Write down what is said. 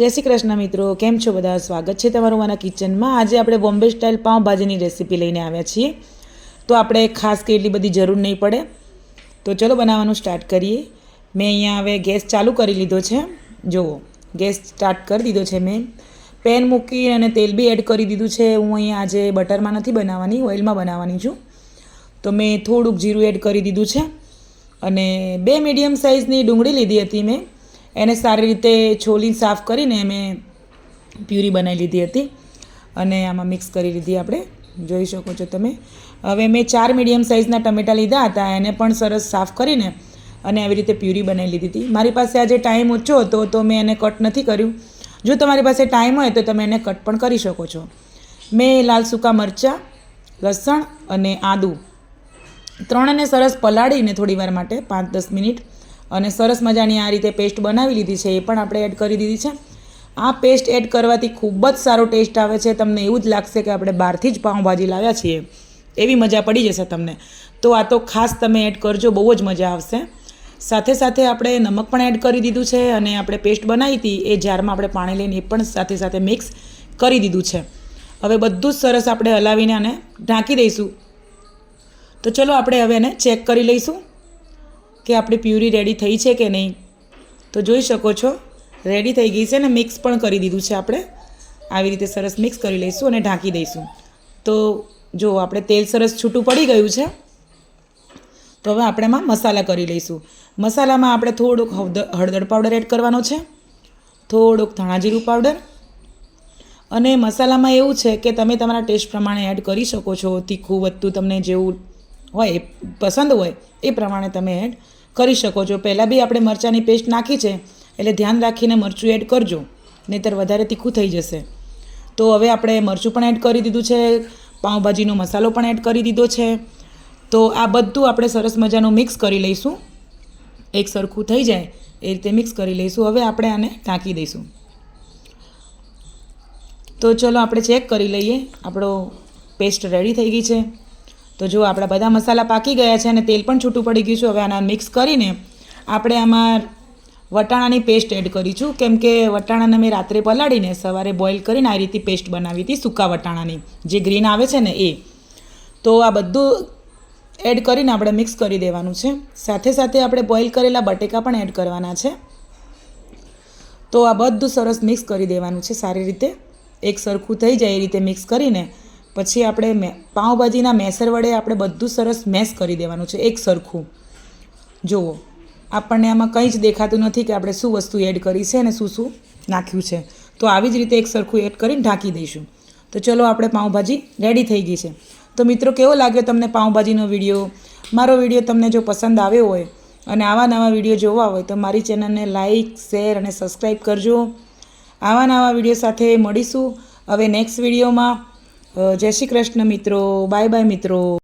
જય શ્રી કૃષ્ણ મિત્રો, કેમ છો બધા? સ્વાગત છે તમારું મારા કિચનમાં. આજે આપણે બોમ્બે સ્ટાઇલ પાઉંભાજીની રેસીપી લઈને આવ્યા છીએ. તો આપણે ખાસ કે એટલી બધી જરૂર નહીં પડે. તો ચલો બનાવવાનું સ્ટાર્ટ કરીએ. મેં અહીંયા હવે ગેસ ચાલુ કરી લીધો છે. જુઓ, ગેસ સ્ટાર્ટ કરી દીધો છે મેં. પેન મૂકી અને તેલ બી એડ કરી દીધું છે. હું અહીંયા આજે બટરમાં નથી બનાવવાની, ઓઇલમાં બનાવવાની છું. તો મેં થોડુંક જીરું એડ કરી દીધું છે. અને બે મીડિયમ સાઇઝની ડુંગળી લીધી હતી મેં. એને સારી રીતે છોલી સાફ કરીને મેં પ્યુરી બનાવી લીધી હતી. અને આમાં મિક્સ કરી લીધી આપણે. જોઈ શકો છો તમે. હવે મેં ચાર મીડિયમ સાઇઝના ટમેટા લીધા હતા. એને પણ સરસ સાફ કરીને અને આવી રીતે પ્યુરી બનાવી લીધી હતી. મારી પાસે આજે ટાઈમ ઓછો હતો, તો મેં એને કટ નથી કર્યું. જો તમારી પાસે ટાઈમ હોય તો તમે એને કટ પણ કરી શકો છો. મેં લાલ સૂકા મરચાં, લસણ અને આદું ત્રણને સરસ પલાળીને થોડી વાર માટે પાંચ દસ મિનિટ અને સરસ મજાની આ રીતે પેસ્ટ બનાવી લીધી છે, એ પણ આપણે એડ કરી દીધી છે. આ પેસ્ટ એડ કરવાથી ખૂબ જ સારો ટેસ્ટ આવે છે. તમને એવું જ લાગશે કે આપણે બહારથી જ પાઉંભાજી લાવ્યા છીએ. એવી મજા પડી જશે તમને. તો આ તો ખાસ તમે એડ કરજો, બહુ જ મજા આવશે. સાથે સાથે આપણે નમક પણ એડ કરી દીધું છે અને આપણે પેસ્ટ બનાવી હતી, એ જારમાં આપણે પાણી લઈને એ પણ સાથે સાથે મિક્સ કરી દીધું છે. હવે બધું જ સરસ આપણે હલાવીને આને ઢાંકી દઈશું. તો ચલો આપણે હવે એને ચેક કરી લઈશું. કે આપણી પ્યુરી રેડી થઈ છે કે નહીં, તો જોઈ શકો છો. રેડી થઈ ગઈ છે ને મિક્સ પણ કરી દીધું છે આપણે. આવી રીતે સરસ મિક્સ કરી લઈશું અને ઢાંકી દઈશું. તો જો આપણે તેલ સરસ છૂટું પડી ગયું છે, તો હવે આપણે એમાં મસાલા કરી લઈશું. મસાલામાં આપણે થોડુંક હળદર પાવડર એડ કરવાનો છે, થોડુંક ધાણા જીરું પાવડર અને મસાલામાં એવું છે કે તમે તમારા ટેસ્ટ પ્રમાણે એડ કરી શકો છો. તીખું, વધતું તમને જેવું હોય પસંદ હોય, એ પ્રમાણે તમે એડ કરી શકો છો. પહેલાં બી આપણે મરચાંની પેસ્ટ નાખી છે, એટલે ધ્યાન રાખીને મરચું એડ કરજો, નહીંતર વધારે તીખું થઈ જશે. તો હવે આપણે મરચું પણ એડ કરી દીધું છે, પાઉંભાજીનો મસાલો પણ એડ કરી દીધો છે. તો આ બધું આપણે સરસ મજાનું મિક્સ કરી લઈશું. એક સરખું થઈ જાય, એ રીતે મિક્સ કરી લઈશું. હવે આપણે આને ઢાંકી દઈશું. તો ચલો આપણે ચેક કરી લઈએ, આપણો પેસ્ટ રેડી થઈ ગઈ છે. તો જો આપણા બધા મસાલા પાકી ગયા છે અને તેલ પણ છૂટું પડી ગયું છે. હવે આના મિક્સ કરીને આપણે આમાં વટાણાની પેસ્ટ એડ કરીશું. કેમ કે વટાણાને મેં રાત્રે પલાળીને સવારે બોઇલ કરીને આ રીતે પેસ્ટ બનાવી હતી સૂકા વટાણાની. જે ગ્રીન આવે છે ને એ. તો આ બધું એડ કરીને આપણે મિક્સ કરી દેવાનું છે. સાથે સાથે આપણે બોઇલ કરેલા બટેકા પણ એડ કરવાના છે. તો આ બધું સરસ મિક્સ કરી દેવાનું છે સારી રીતે. એક સરખું થઈ જાય એ રીતે મિક્સ કરીને પછી આપણે મે, પાઉંભાજીના મેસર વડે આપણે બધું સરસ મેસ કરી દેવાનું છે, એક સરખું. જુઓ, આપણને આમાં કંઈ જ દેખાતું નથી કે આપણે શું વસ્તુ એડ કરી છે અને શું શું નાખ્યું છે. તો આવી જ રીતે એક સરખું એડ કરીને ઢાંકી દઈશું. તો ચલો આપણે પાઉંભાજી રેડી થઈ ગઈ છે. તો મિત્રો, કેવો લાગ્યો તમને પાઉંભાજીનો વીડિયો મારો વીડિયો તમને જો પસંદ આવ્યો હોય અને આવા નવા વીડિયો જોવા હોય તો મારી ચેનલને લાઇક શેર અને સબસ્ક્રાઈબ કરજો. આવા નવા વીડિયો સાથે મળીશું. હવે નેક્સ્ટ વિડીયોમાં જય શ્રી કૃષ્ણ મિત્રો બાય બાય મિત્રો.